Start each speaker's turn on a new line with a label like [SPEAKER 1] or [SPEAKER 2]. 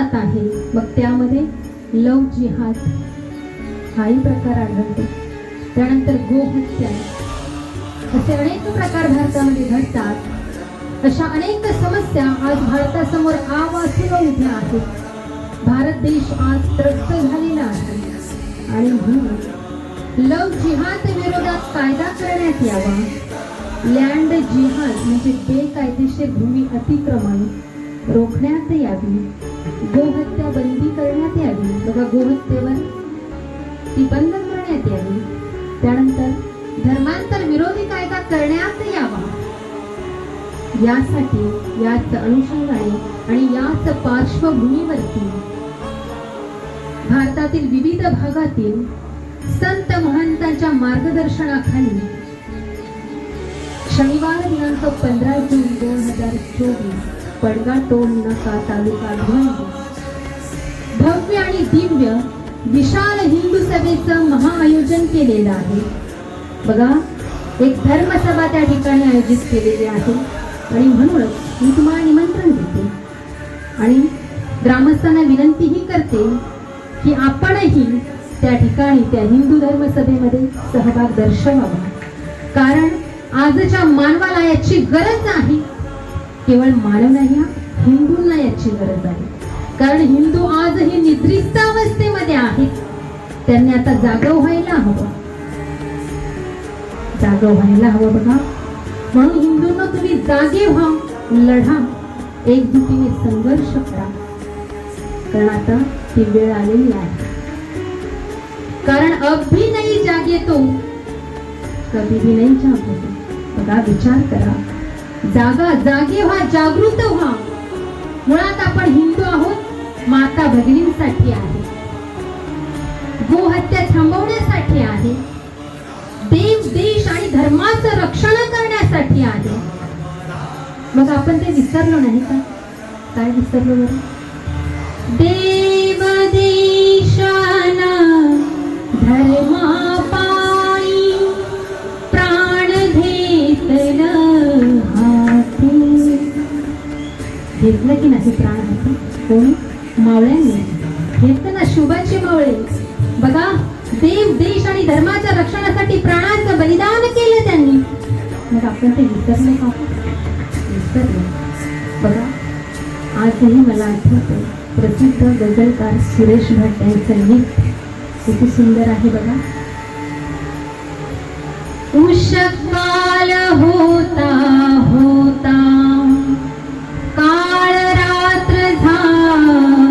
[SPEAKER 1] आहे. मग त्यामध्ये लव जिहाद हाही प्रकार आढळतो त्यानंतर गोहत्या. असे अनेक प्रकार भारतामध्ये घडतात. अशा अनेक समस्या आज भारतासमोर आवासून उभ्या आहेत. भारत देश आज त्रस्त झालेला आहे. आणि म्हणून लव जिहाद विरोधात कायदा करण्यात यावा. लँड जिहाद म्हणजे बेकायदेशीर भूमी अतिक्रमण रोखण्यात यावी. गोहत्या बंदी करण्यात यावी. बघा गोहत्येवर ती बंद करण्यात यावी. त्यानंतर धर्मांतर विरोधी कायदा करण्यात यावा. यासाठी याच अनुषंगाने आणि याच पार्श्वभूमीवरती भारतातील विविध भागातील संत महंतांच्या मार्गदर्शनाखाली शनिवार दिनांक पंधरा जून दोन हजार चोवीस पडगा टोल नका तालुका भव्य आणि दिव्य विशाल हिंदू सभेचं महाआयोजन केलेलं आहे. बघा एक धर्मसभा त्या ठिकाणी आयोजित केलेली आहे. आणि म्हणूनच मी तुम्हाला निमंत्रण देते. आणि ग्रामस्थांना विनंतीही करते की आपणही त्या ठिकाणी त्या हिंदू धर्मसभेमध्ये सहभाग दर्शवावा. कारण आजच्या मानवाला याची गरज आहे केवळ मानव नाही हा, हिंदूंना याची गरज आहे. कारण हिंदू आजही निद्रिस्त अवस्थेमध्ये आहेत. त्यांनी आता जागा व्हायला हवं. जागा व्हायला हवं बघा. म्हणून हिंदूंना तुम्ही जागे व्हा लढा. एकजुटीने संघर्ष करा. कारण आता ती वेळ आलेली आहे. कारण अब भी नाही जागे तो. कभी भी नाही जागो बघा विचार करा. जागा जागे व्हा जागृत व्हा. मुळात आपण हिंदू आहोत माता भगिनींसाठी आहे. गोहत्या थांबवण्यासाठी आहे. देव देश आणि धर्माचं रक्षण करण्यासाठी आहे. मग आपण ते विसरलो नाही का? काय विसरलो बरं? देव घेतलं की नाही प्राण हाती कोणी? मावळ्यांनी. घेतलं ना शुभाचे मावळे. बघा देव देश आणि धर्माच्या रक्षणासाठी प्राणाचं बलिदान केलं त्यांनी. मग आपण ते विसरले का? विसरले. बघा आजही मला आठवतं प्रसिद्ध गझलकार सुरेश भट यांचं गीत किती सुंदर आहे बघा. उषकाल होता